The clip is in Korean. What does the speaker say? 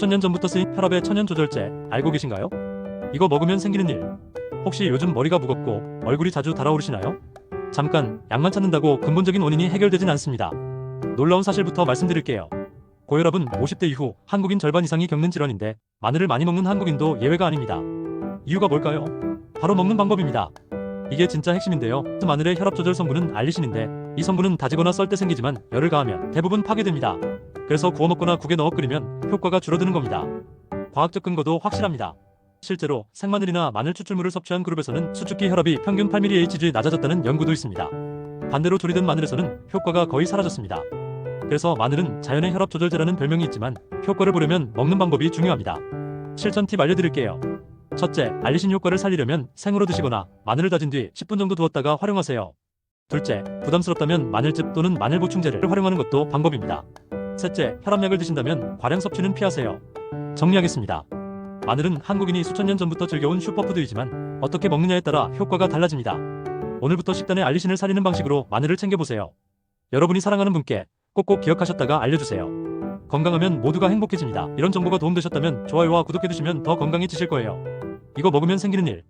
수천 년 전부터 쓰인 혈압의 천연 조절제 알고 계신가요? 이거 먹으면 생기는 일. 혹시 요즘 머리가 무겁고 얼굴이 자주 달아오르시나요? 잠깐 약만 찾는다고 근본적인 원인이 해결되진 않습니다. 놀라운 사실부터 말씀드릴게요. 고혈압은 50대 이후 한국인 절반 이상이 겪는 질환인데 마늘을 많이 먹는 한국인도 예외가 아닙니다. 이유가 뭘까요? 바로 먹는 방법입니다. 이게 진짜 핵심인데요. 마늘의 혈압 조절 성분은 알리신인데 이 성분은 다지거나 썰 때 생기지만 열을 가하면 대부분 파괴됩니다. 그래서 구워 먹거나 국에 넣어 끓이면 효과가 줄어드는 겁니다. 과학적 근거도 확실합니다. 실제로 생마늘이나 마늘 추출물을 섭취한 그룹에서는 수축기 혈압이 평균 8mHg 낮아졌다는 연구도 있습니다. 반대로 조리된 마늘에서는 효과가 거의 사라졌습니다. 그래서 마늘은 자연의 혈압 조절제라는 별명이 있지만 효과를 보려면 먹는 방법이 중요합니다. 실천 팁 알려드릴게요. 첫째, 알리신 효과를 살리려면 생으로 드시거나 마늘을 다진 뒤 10분 정도 두었다가 활용하세요. 둘째, 부담스럽다면 마늘즙 또는 마늘 보충제를 활용하는 것도 방법입니다. 셋째, 혈압약을 드신다면 과량 섭취는 피하세요. 정리하겠습니다. 마늘은 한국인이 수천 년 전부터 즐겨온 슈퍼푸드이지만 어떻게 먹느냐에 따라 효과가 달라집니다. 오늘부터 식단에 알리신을 살리는 방식으로 마늘을 챙겨보세요. 여러분이 사랑하는 분께 꼭꼭 기억하셨다가 알려주세요. 건강하면 모두가 행복해집니다. 이런 정보가 도움되셨다면 좋아요와 구독해두시면 더 건강해지실 거예요. 이거 먹으면 생기는 일